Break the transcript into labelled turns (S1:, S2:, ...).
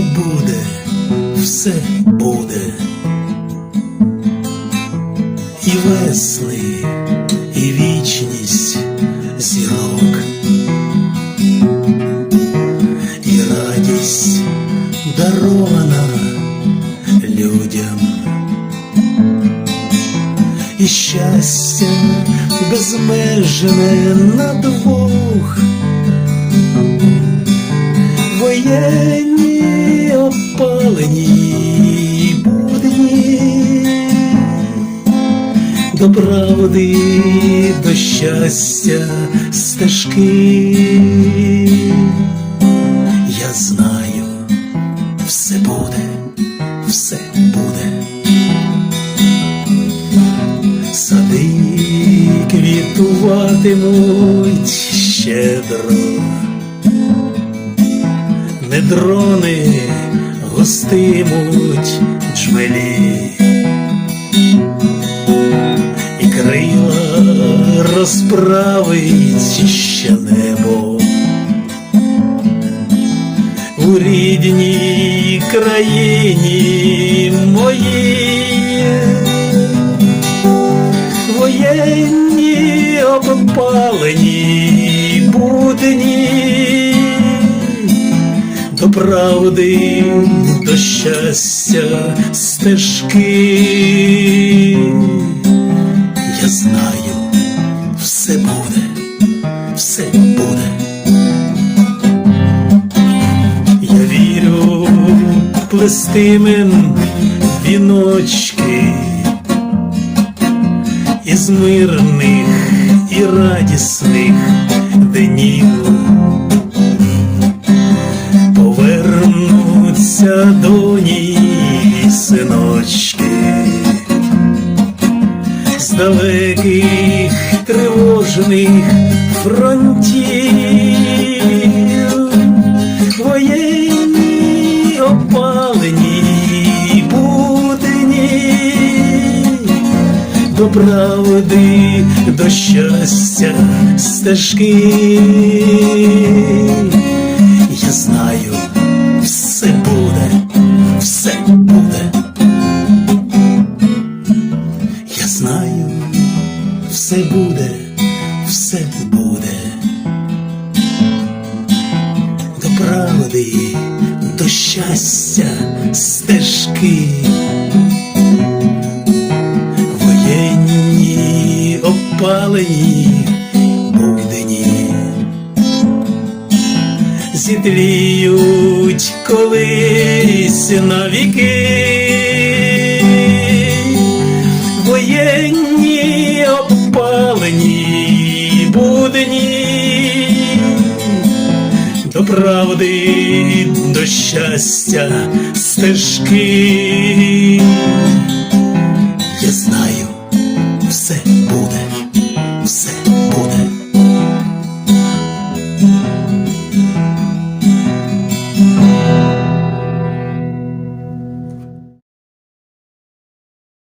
S1: буде, все буде. І весни, і вічність зірок, і радість дарована людям, і щастя безмежне на двох До правди, до щастя стежки. Я знаю, все буде, все буде. Сади квітуватимуть щедро не дрони гостимуть джмелі, крила розправить ще небо у рідній країні моїй воєнні обпалені будні до правди, до щастя стежки. Все буде, все буде. Я вірю, плестимем віночки. Із мирних і радісних днів. Повернуться доні й синочки. З далеких тривожних фронтів, воєнні опалені будні до правди, до щастя стежки. Я знаю, все буде, все буде. Я знаю, все буде, правди, до щастя стежки. Воєнні опалені будені зітліють колись навіки. Воєнні опалені правди, до щастя стежки.